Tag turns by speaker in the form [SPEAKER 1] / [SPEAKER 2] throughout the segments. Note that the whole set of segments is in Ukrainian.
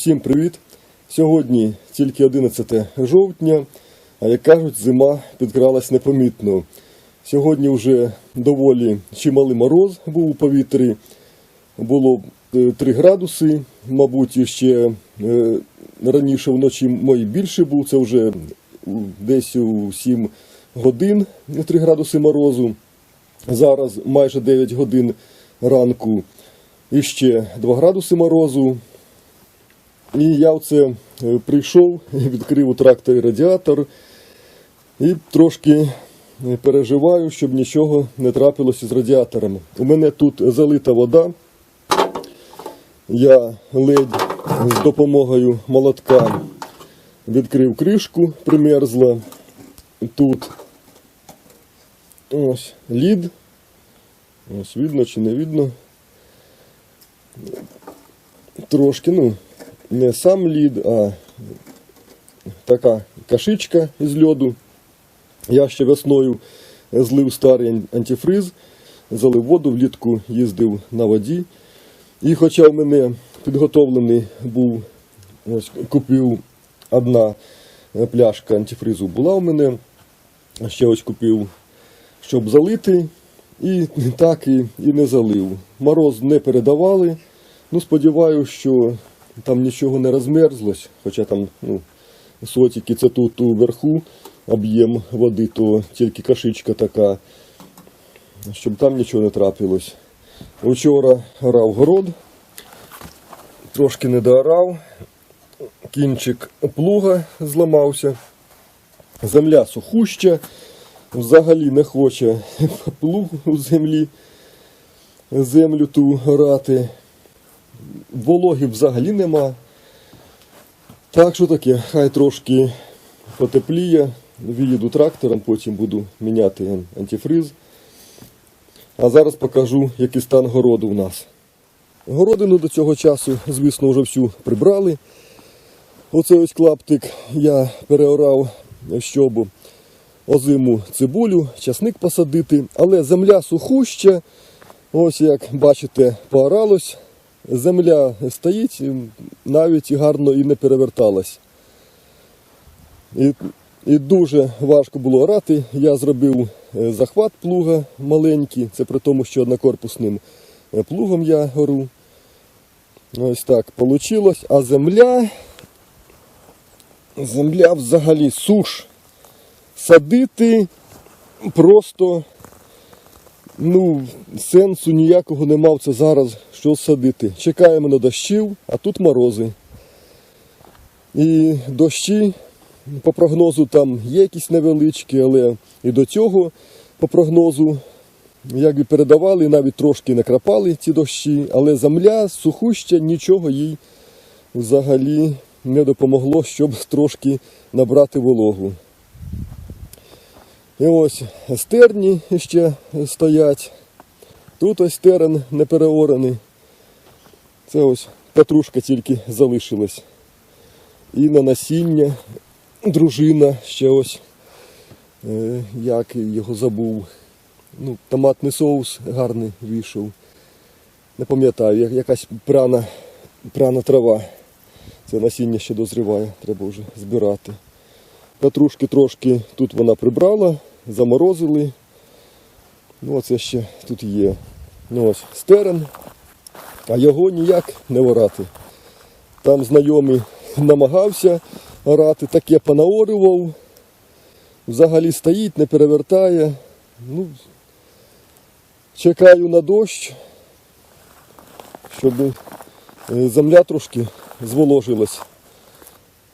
[SPEAKER 1] Всім привіт! Сьогодні тільки 11 жовтня, а як кажуть, зима підкралась непомітно. Сьогодні вже доволі чималий мороз був у повітрі. Було е, 3 градуси, мабуть, ще е, раніше вночі мої більше був, це вже десь у 7 годин 3 градуси морозу. Зараз майже 9 годин ранку і ще 2 градуси морозу. І я оце е, прийшов, відкрив у тракторі радіатор і трошки е, переживаю, щоб нічого не трапилося з радіатором. У мене тут залита вода. Я ледь з допомогою молотка відкрив кришку, примерзла. Тут ось лід. Ось видно чи не видно. Трошки, ну, не сам лід, а така кашичка із льоду. Я ще весною злив старий антифриз, залив воду, влітку їздив на воді. І хоча в мене підготовлений був, купив одна е, пляшка антифризу була у мене, ще ось купив, щоб залити, і так і, і не залив. Мороз не передавали. Ну, сподіваюся, що там нічого не розмерзлось, хоча там ну, сотики це тут уверху об'єм води, то тільки кашичка така, щоб там нічого не трапилось. Вчора орав город, трошки не доорав, кінчик плуга зламався, земля сухуща, взагалі не хоче плуг у землі, землю ту орати. Вологи взагалі нема. Так що таке, хай трошки потепліє, виїду трактором, потім буду міняти ан- антифриз. А зараз покажу, який стан городу у нас. Городину до цього часу, звісно, вже всю прибрали. Оцей ось клаптик я переорав, щоб озиму цибулю, часник посадити, але земля сухуща. Ось як бачите, пооралось. Земля стоїть, навіть гарно і не переверталась. І, і дуже важко було орати. Я зробив е, захват плуга маленький, це при тому, що однокорпусним е, плугом я гору. Ось так вийшло. А земля, земля взагалі суш. Садити просто ну, сенсу ніякого не мав це зараз що садити. Чекаємо на дощів, а тут морози. І дощі, по прогнозу, там є якісь невеличкі, але і до цього по прогнозу якби передавали, навіть трошки накрапали ці дощі, але земля сухуща, нічого їй взагалі не допомогло, щоб трошки набрати вологу. І ось стерні ще стоять. Тут ось терен не переорений. Це ось петрушка тільки залишилась. І на насіння дружина ще ось, е, як його забув. Ну, томатний соус гарний вийшов. Не пам'ятаю, якась прана, прана трава. Це насіння ще дозріває, треба вже збирати. Петрушки трошки тут вона прибрала, заморозили. Ну, оце ще тут є. Ну, ось стерен, а його ніяк не орати. Там знайомий намагався орати, таке понаорював. Взагалі стоїть, не перевертає. Ну, чекаю на дощ, щоб е, земля трошки зволожилась.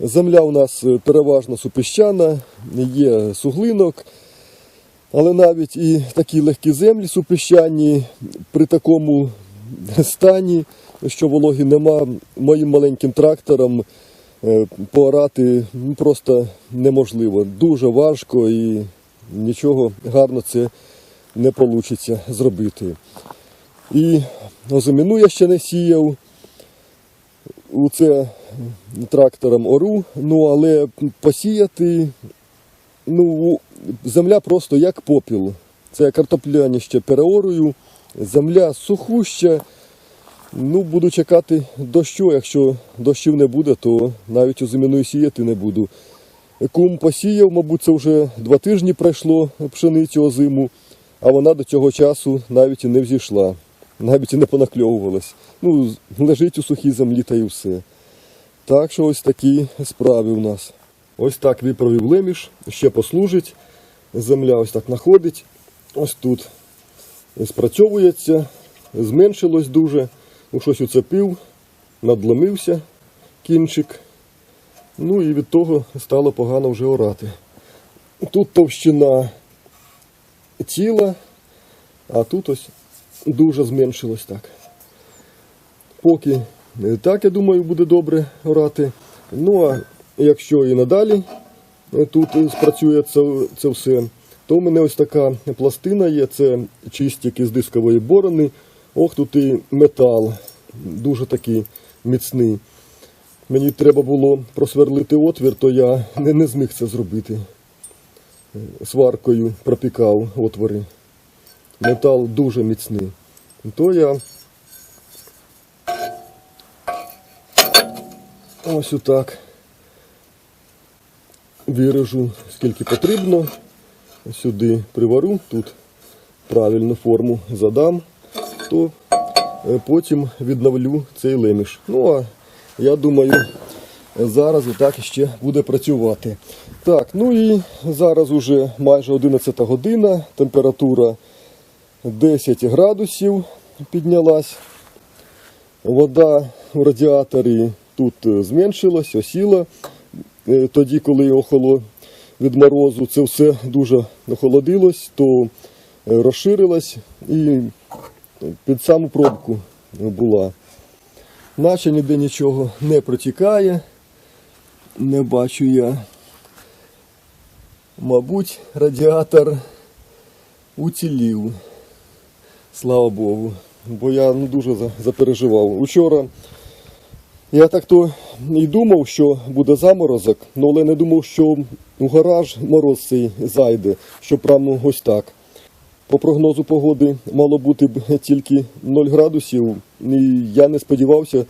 [SPEAKER 1] Земля у нас е, переважно супіщана, є суглинок, але навіть і такі легкі землі супіщані при такому стані, що вологи нема, моїм маленьким трактором е, поорати ну, просто неможливо. Дуже важко і нічого гарно це не вийде зробити. І озимину я ще не сіяв. У це трактором ору, ну але посіяти, ну, земля просто як попіл. Це картопляні ще переорую, земля сухуща, Ну, буду чекати дощу. Якщо дощів не буде, то навіть озиміною сіяти не буду. Кум посіяв, мабуть, це вже два тижні пройшло пшеницю озиму, а вона до цього часу навіть і не взійшла, навіть і не понакльовувалась. Ну, лежить у сухій землі та й все. Так що ось такі справи у нас. Ось так виправив леміш, ще послужить. Земля ось так знаходить. Ось тут спрацьовується, зменшилось дуже. У щось уцепив, надломився кінчик. Ну і від того стало погано вже орати. Тут товщина тіла, а тут ось дуже зменшилось так. Поки е, так, я думаю, буде добре орати. Ну а якщо і надалі е, тут спрацює це, це все, то в мене ось така пластина є, це чистик із дискової борони. Ох, тут і метал, дуже такий міцний. Мені треба було просверлити отвір, то я не, не зміг це зробити. Сваркою пропікав отвори. Метал дуже міцний. То я ось отак вирежу скільки потрібно. Сюди привару, тут правильну форму задам, то е, потім відновлю цей леміш. Ну а я думаю, зараз отак ще буде працювати. Так, ну і зараз уже майже 11 година, температура 10 градусів піднялась. Вода в радіаторі тут зменшилась, осіла. Е, Тоді, коли охоло від морозу, це все дуже охолодилось, то е, розширилось і під саму пробку була. Наче ніде нічого не протікає. Не бачу я. Мабуть, радіатор уцілів. Слава Богу. Бо я ну, дуже запереживав. Учора я так то і думав, що буде заморозок, ну, але не думав, що у гараж мороз цей зайде, що прямо ось так. По прогнозу погоди мало бути тільки 0 градусів, і я не сподівався,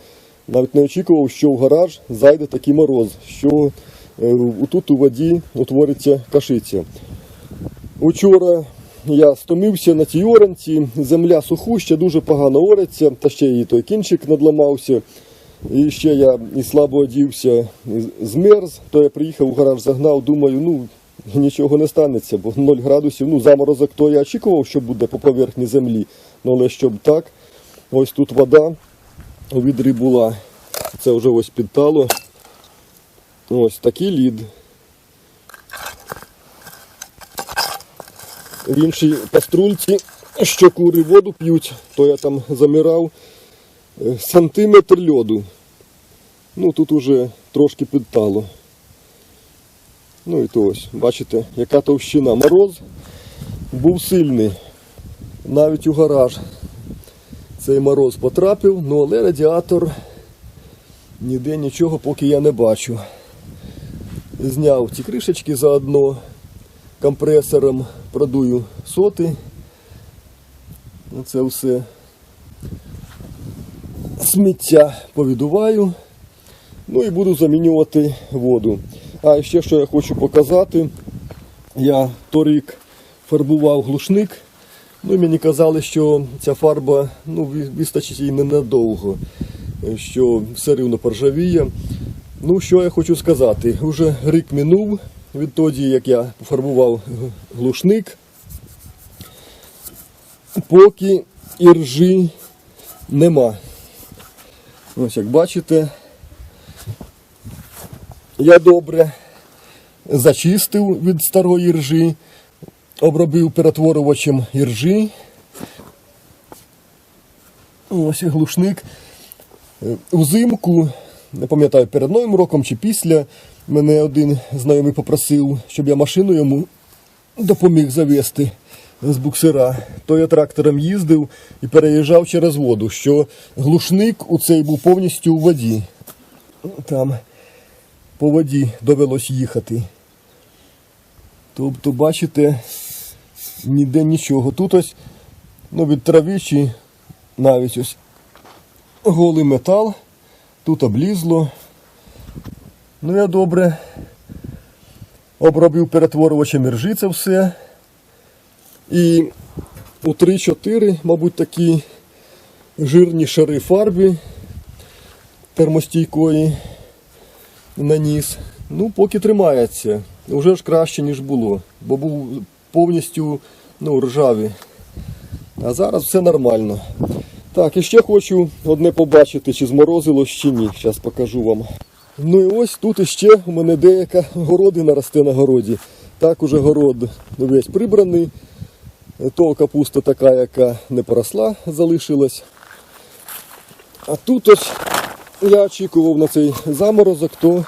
[SPEAKER 1] навіть не очікував, що в гараж зайде такий мороз, що е, тут у воді утвориться кашиця. Учора я стомився на цій оранці, земля сухуща, дуже погано ориться, та ще і той кінчик надламався. І ще я і слабо одівся, і змерз, то я приїхав у гараж, загнав, думаю, ну нічого не станеться, бо 0 градусів, ну заморозок то я очікував, що буде по поверхні землі. Ну але щоб так, ось тут вода у відрі була. Це вже ось підтало. Ось такий лід. В іншій паструльці, що кури воду п'ють, то я там замирав е, сантиметр льоду. Ну тут уже трошки підтало. Ну і то ось, бачите, яка товщина. Мороз був сильний. Навіть у гараж цей мороз потрапив, ну але радіатор ніде нічого поки я не бачу. Зняв ці кришечки заодно компресором продую соти. Це все сміття повідуваю. Ну і буду замінювати воду. А ще що я хочу показати, я торік фарбував глушник. Ну і мені казали, що ця фарба ну, вистачить їй ненадовго, що все рівно поржавіє. Ну, що я хочу сказати, уже рік минув відтоді, як я пофарбував глушник, поки іржі нема. Ось як бачите, я добре зачистив від старої іржі, обробив перетворювачем іржі. Ось глушник. Е, Узимку, не пам'ятаю, перед Новим роком чи після, мене один знайомий попросив, щоб я машину йому допоміг завести з буксира. То я трактором їздив і переїжджав через воду, що глушник у цей був повністю у воді. Там по воді довелось їхати. Тобто, бачите, ніде нічого. Тут ось ну, від травичі навіть ось голий метал, тут облізло. Ну я добре обробив перетворювачем іржі це все. І у 3-4, мабуть, такі жирні шари фарби термостійкої наніс. Ну, поки тримається. Уже ж краще, ніж було, бо був повністю ну, ржавий. А зараз все нормально. Так, і ще хочу одне побачити, чи зморозило, чи ні. Зараз покажу вам. Ну і ось тут іще у мене деяка городина росте на городі. Так уже город весь прибраний. То капуста така, яка не поросла, залишилась. А тут ось я очікував на цей заморозок, то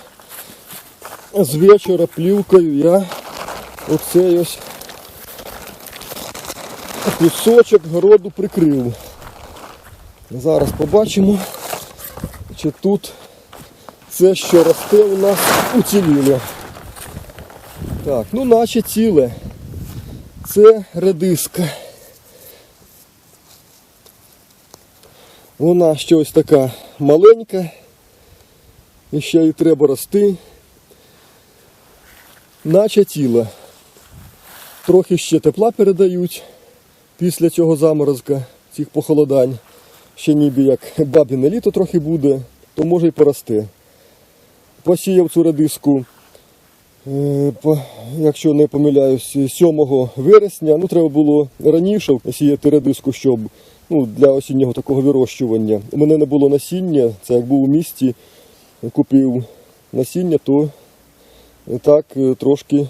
[SPEAKER 1] з вечора плівкою я оцей ось кусочок городу прикрив. Зараз побачимо, чи тут це, що росте у нас уціліло. Так, ну наче ціле. Це редиска. Вона ще ось така маленька. І ще й треба рости. Наче тіло. Трохи ще тепла передають після цього заморозка, цих похолодань. Ще ніби як бабіне літо трохи буде, то може й поросте. Посіяв цю редиску, е, якщо не помиляюсь, 7 вересня. Ну, треба було раніше сіяти редиску, щоб ну, для осіннього такого вирощування. У мене не було насіння, це як був у місті, купив насіння, то так е, трошки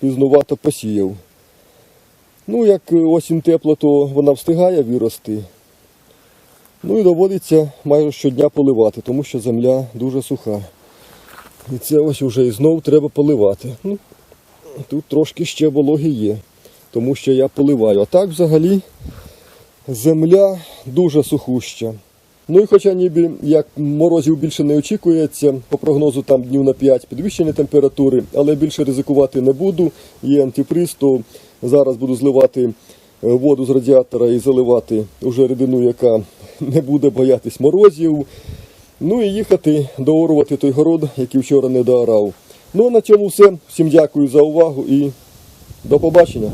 [SPEAKER 1] пізнувато посіяв. Ну, як осінь тепла, то вона встигає вирости. Ну і доводиться майже щодня поливати, тому що земля дуже суха. І це ось уже і знов треба поливати. Ну, тут трошки ще вологи є, тому що я поливаю. А так взагалі земля дуже сухуща. Ну і хоча ніби як морозів більше не очікується, по прогнозу там днів на 5 підвищення температури, але більше ризикувати не буду. Є антифриз, то зараз буду зливати е, воду з радіатора і заливати уже рідину, яка не буде боятись морозів. Ну і їхати доорувати той город, який вчора не доорав. Ну а на цьому все. Всім дякую за увагу і до побачення.